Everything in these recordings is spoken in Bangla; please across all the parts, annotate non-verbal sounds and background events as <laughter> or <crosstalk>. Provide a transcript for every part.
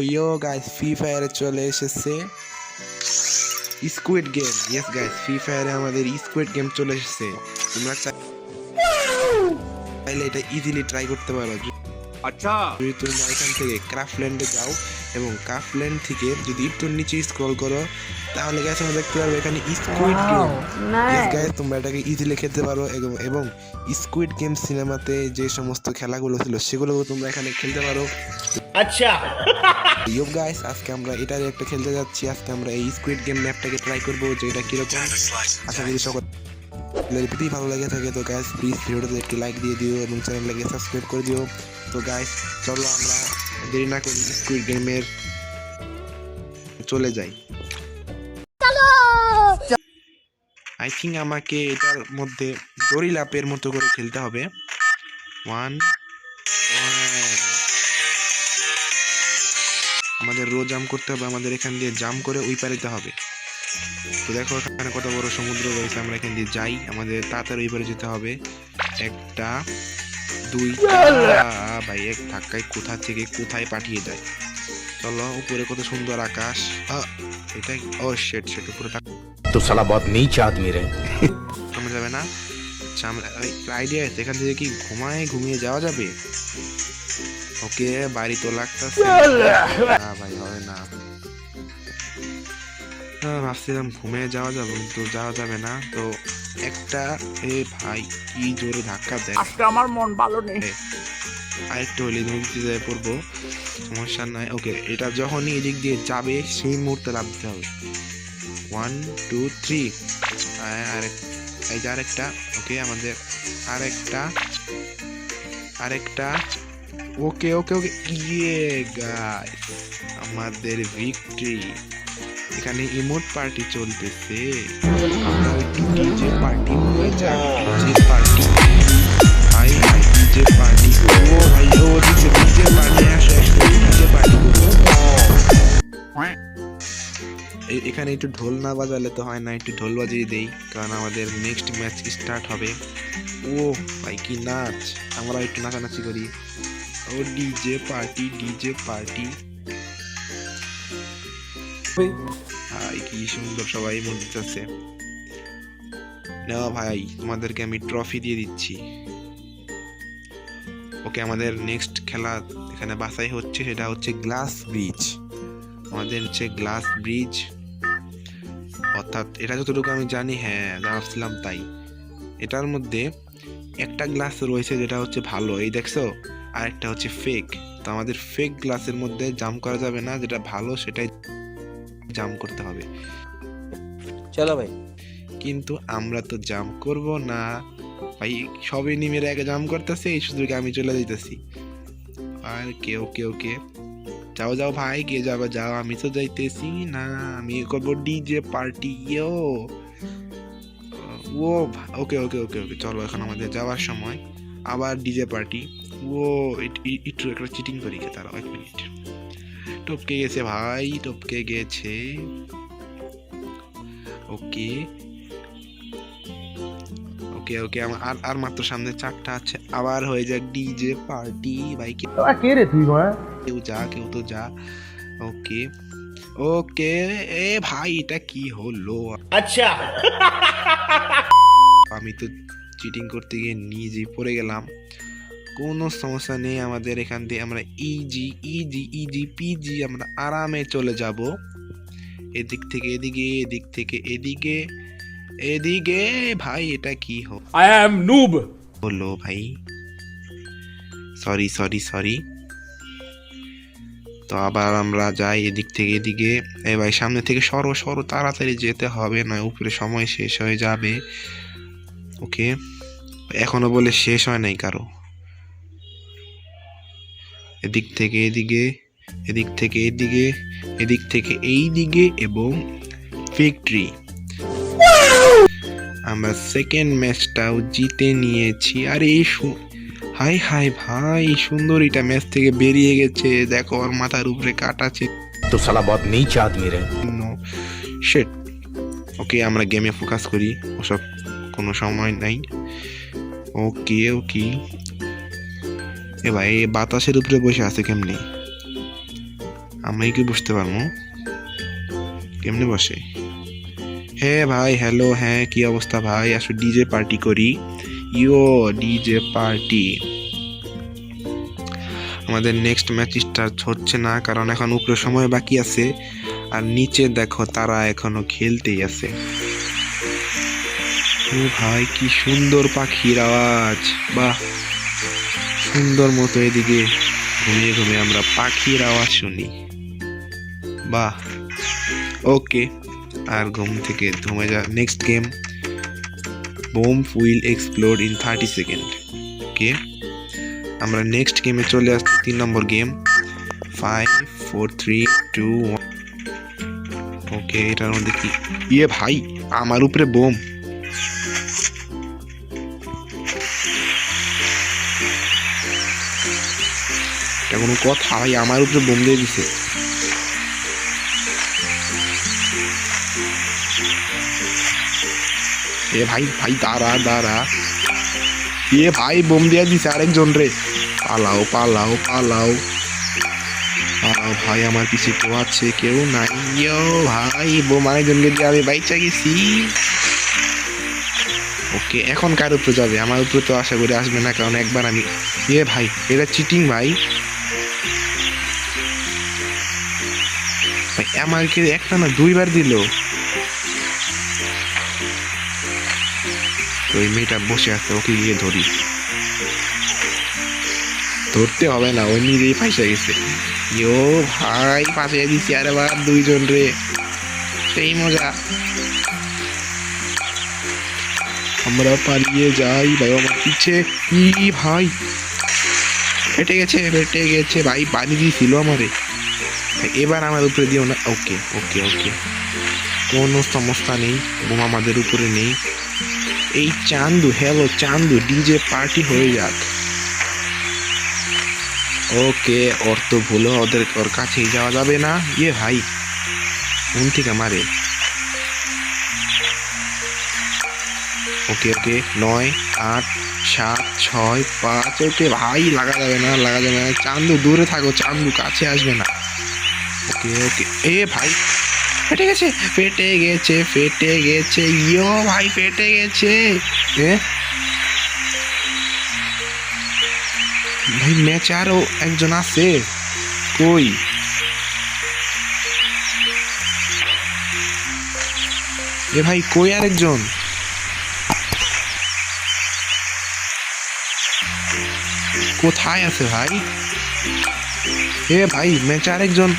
ইয়ো গাইস ফ্রি ফায়ারে চলে এসেছে। Squid game yes guys free ফায়ারে আমাদের স্কুইড গেম চলে এসেছে। তোমরা চাইলে এটা ইজিলি ট্রাই করতে পারো। আচ্ছা। যদি তোমরা এখান থেকে ক্রাফট ল্যান্ডে যাও এবং কাফ লেন থেকে যদি একটু নিচে স্ক্রল করো তাহলে গ্যাস আমরা দেখতে পারব এখানে স্কুইড গেম গ্যাস তোমরা এটাকে ইজিলি খেলতে পারো এবং স্কুইড গেম সিনেমাতে যে সমস্ত খেলাগুলো ছিল সেগুলো তোমরা এখানে খেলতে পারো। আচ্ছা। <laughs> ইউ গাইস আজকে আমরা এটারই একটা খেলতে যাচ্ছি। আজকে আমরা এই স্কুইড গেম ম্যাপটাকে ট্রাই করব যে এটা কীরকম। আশা করি সকল যদি ভালো লাগে থাকে। তো গাইস প্লিজ ভিডিওটাতে একটি লাইক দিয়ে দিও এবং চ্যানেলটাকে সাবস্ক্রাইব করে দিও। তো গাইস চলো আমরা দেরি না করি স্কুইড গেমের চলে যাই। আই থিঙ্ক আমাকে এটার মধ্যে দড়ি লাপের মতো করে খেলতে হবে। ওয়ান আমাদের রো জাম করতে হবে আমাদের এখান দিয়ে জাম করে ওই পারিতে হবে। তো দেখো এখানে কত বড় সমুদ্র রয়েছে আমরা এখান দিয়ে যাই। আমাদের তাড়াতাড়ি ওই পারে যেতে হবে। একটা দুই ভাই এক ধাক্কায় কোথা থেকে কোথায় পাঠিয়ে দেয়? চলো উপরে কত সুন্দর আকাশ। এটাই ও শেট শেট উপরে তো সালা বদ নিচ আদমি রে আমরা যাবে না? চামড়া আইডিয়া আছে এখান থেকে কি ঘুমায় ঘুমিয়ে যাওয়া যাবে? ওকে বাড়ি তো লাগতেছে। ভাই হবে না। ভাবছিলাম ঘুমিয়ে যাওয়া যাবে কিন্তু যাওয়া যাবে না তো একটা এ ভাই কি জোরে ধাক্কা দেয়। আজকে আমার মন ভালো নেই। আরেকটু হলে নদীতে যেয়ে পড়ব। সমস্যা নাই ওকে এটা যখনই এদিক দিয়ে যাবে সেই মুহূর্তে লাভ দিতে হবে ওয়ান টু থ্রি আরেক এই যে আরেকটা ওকে আমাদের আরেকটা আরেকটা। ওকে ওকে ওকে ইয়ে গাই আমাদের ভিক্টরি এখানে ইমোট পার্টি চলতেছে। আমরা একটু ডিজে পার্টি হয়ে পার্টি হাই হাই পার্টি ও ভাই ও ডিজে পার্টি পার্টি এখানে একটু ঢোল না বাজালে তো হয় না, একটু ঢোল বাজিয়ে দেই, কারণ আমাদের নেক্সট ম্যাচ স্টার্ট হবে। ও ভাই, কি নাচ! আমরা একটু নাচানাচি করি। ও ডিজে পার্টি ডিজে পার্টি। ভাই, কি সুন্দর সবাই মন দিতেছে। নেওয়া ভাই, তোমাদেরকে আমি ট্রফি দিয়ে দিচ্ছি। ওকে, আমাদের নেক্সট খেলা এখানে বাছাই হচ্ছে, সেটা হচ্ছে গ্লাস ব্রিজ আমাদের হচ্ছে গ্লাস ব্রিজ অর্থাৎ এটা যতটুকু আমি জানি হ্যাঁ যা ভাবছিলাম তাই। এটার মধ্যে একটা গ্লাস রয়েছে, যেটা হচ্ছে ভালো, এই দেখছ? আর একটা হচ্ছে ফেক তো আমাদের ফেক গ্লাসের মধ্যে জাম করা যাবে না, যেটা ভালো, সেটাই জাম করতে হবে। চলো ভাই। কিন্তু আমরা তো জাম করব না। ভাই সবই নিমের আগে জাম করতেছে এই সুযোগে আমি চলে যাইতেছি। আর কেউ কেউ কে? যাও যাও ভাই কে যাবে? যাও আমি তো যাইতেছি না। আমি করব ডিজে পার্টি ইয়ো। ও ওকে ওকে ওকে ওকে চলো এখন আমাদের যাওয়ার সময়। আবার ডিজে পার্টি। ও একটু একটা চিটিং করি তারা এক মিনিট টপকে গেছে ভাই টপকে গেছে। ওকে। ওকে ওকে আর আর মাত্র সামনে চারটা আছে। আবার হয়ে যাক ডিজে পার্টি ভাই কে রে তুই গোয়া কেউ যা কেউ তো যা। ওকে। ওকে এ ভাই এটা কি হলো? আচ্ছা। আমি তো চিটিং করতে গিয়ে নিজে পড়ে গেলাম। কোনো সমস্যা নেই আমাদের এখান দিয়ে। আমরা ইজি ইজি ইজি পিজি আমরা আরামে চলে যাব। এদিক থেকে এদিকে এদিক থেকে এদিকে এদিকে। ভাই এটা কি হো? আই অ্যাম নুব বলো ভাই। সরি সরি সরি তো আবার আমরা যাই এদিক থেকে এদিকে। এই ভাই সামনে থেকে সরো সরো তাড়াতাড়ি যেতে হবে না উপরে সময় শেষ হয়ে যাবে। ওকে এখনও বলে শেষ হয় নাই কারও। এদিক থেকে এদিকে এদিক থেকে এদিকে এদিক থেকে এই দিকে এবং ফ্যাক্টরি আমরা সেকেন্ড ম্যাচটাও জিতে নিয়েছি। আর এই হাই হাই ভাই সুন্দর এটা ম্যাচ থেকে বেরিয়ে গেছে। দেখো ওর মাথার উপরে কাট আছে। তো সালা বদ নেই চাঁদ মেরে। নো শেট ওকে আমরা গেমে ফোকাস করি। ওসব কোনো সময় নাই। ওকে ওকে। এ ভাই, বাতাসের উপরে বসে আছে কেমনি? আমি কি বুঝতে পারব কেমনে বসে? হ্যাঁ ভাই, হ্যালো হ্যাঁ কি অবস্থা ভাই? আসো ডিজে পার্টি করি। ইও ডিজে পার্টি আমাদের নেক্সট ম্যাচ স্টার্ট হচ্ছে না, কারণ এখন উপরে সময় বাকি আছে। আর নিচে দেখো, তারা এখনও খেলতেই আছে। ও ভাই, কি সুন্দর পাখির আওয়াজ। বাহ। সুন্দর মতো এদিকে ঘুমিয়ে ঘুমিয়ে আমরা পাখির আওয়াজ শুনি। বাহ। ওকে, আর ঘুম থেকে ঘুমে যা next game bomb will explore in thirty second okay, আমরা নেক্সট গেমে চলে আসছি তিন number game five four three two one okay, এটার মধ্যে কি? ইয়ে ভাই, আমার উপরে বোম। এটা কোনো কথা ভাই আমার উপরে বোম দিয়ে দিছে। এ ভাই ভাই, দাঁড়া দাঁড়া। এ ভাই বোম দিয়ে দিছে আরেকজন রে। পালাও পালাও পালাও। পালাও ভাই, আমার পিছে কেউ আছে, কেউ নাই। ভাই বোম আরেকজনকে দিয়ে আমি বাইচা গেছি। ওকে, এখন কার উপরে যাবে? আমার উপরে তো আশা করি আসবে না, কারণ একবার আমি এ ভাই, এটা চিটিং ভাই। আমাকে একটা না দুইবার দিল। তো ওই মেয়েটা বসে আছে, ওকে গিয়ে ধরি। ধরতে হবে না ওই নিজেই ফাইসা গেছে। ইয়ো ভাই, ফাঁসিয়ে দিছি আরে বার দুইজন রে। সেই মজা। আমরা পালিয়ে যাই, ভাই আমার পিছে। কি ভাই? ফেটে গেছে ফেটে গেছে, ভাই, পানি দিয়েছিল আমারে। এবার আমার উপরে দিও না। ওকে ওকে ওকে। কোনো সমস্যা নেই, বোম আমাদের উপরে নেই। এই Chandu hello Chandu DJ party হয়ে যাক। ওকে, ওর তো ভুলো, ওদের ওর কাছেই যাওয়া যাবে না। ইয়ে ভাই কোন থেকে মারে। ওকে ওকে, নয়, আট সাত, ছয়, পাঁচ, ওকে ভাই, লাগা যাবে না, লাগা যাবে না। চান্দু, দূরে থাকো, চান্দু, কাছে আসবে না। ওকে ওকে। এ ভাই, ফেটে গেছে ফেটে গেছে ফেটে গেছে। ইয়ো ভাই, ফেটে গেছে। এ? ভাই ম্যাচে আরও একজন আছে। কই? এ ভাই, কই আরেকজন? কোথায় আছে ভাই এ ভাই ম্যাচে আরেকজন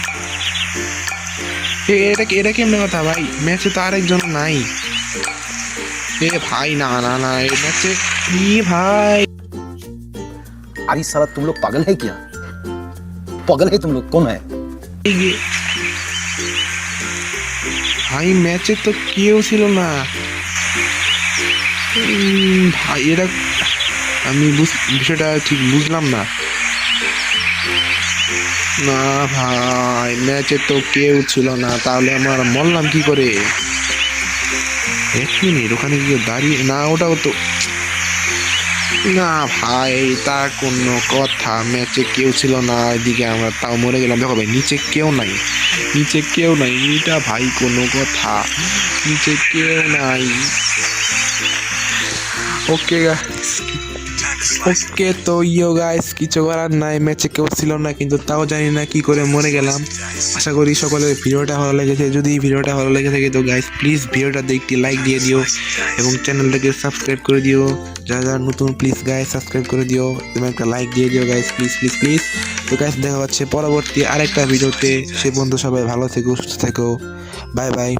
এ এটা কি- এটা কেমনে কথা ভাই ম্যাচে তো আরেকজন নাই এ ভাই না না না এ ম্যাচে ই ভাই अरे साला तुम लोग पागल है क्या पागल है तुम लोग कौन है এই গে- ভাই ম্যাচে তো কেউ ছিল না উম, ভাই এটা আমি বিষয়টা ঠিক বুঝলাম না। না ভাই, ম্যাচে তো কেউ ছিল না, তাহলে আমার মরলাম কি করে? এক মিনিট, ওখানে গিয়ে দাঁড়িয়ে, না, ওটাও তো না ভাই তা কোনো কথা, ম্যাচে কেউ ছিল না, এদিকে আমরা তাও মরে গেলাম। দেখো ভাই, নিচে কেউ নাই, নিচে কেউ নাই, এটা ভাই কোনো কথা, নিচে কেউ নাই। ওকে ওকে তো ইয়ো গাইস কিছু করার নাই ম্যাচে কেউ ছিল না, কিন্তু তাও জানি না কি করে মরে গেলাম। আশা করি সকলের ভিডিওটা ভালো লেগেছে। যদি ভিডিওটা ভালো লেগে থাকে তো গাইস প্লিজ ভিডিওটাতে একটি লাইক দিয়ে দিও এবং চ্যানেলটাকে সাবস্ক্রাইব করে দিও। যারা যারা নতুন প্লিজ গাইস সাবস্ক্রাইব করে দিও। এবং একটা লাইক দিয়ে দিও গাইস প্লিজ প্লিজ প্লিজ তো গাইস দেখা হচ্ছে পরবর্তী আরেকটা ভিডিওতে। সে বন্ধু সবাই ভালো থেকো, সুস্থ থেকো। বাই বাই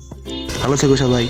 ভালো থেকো সবাই।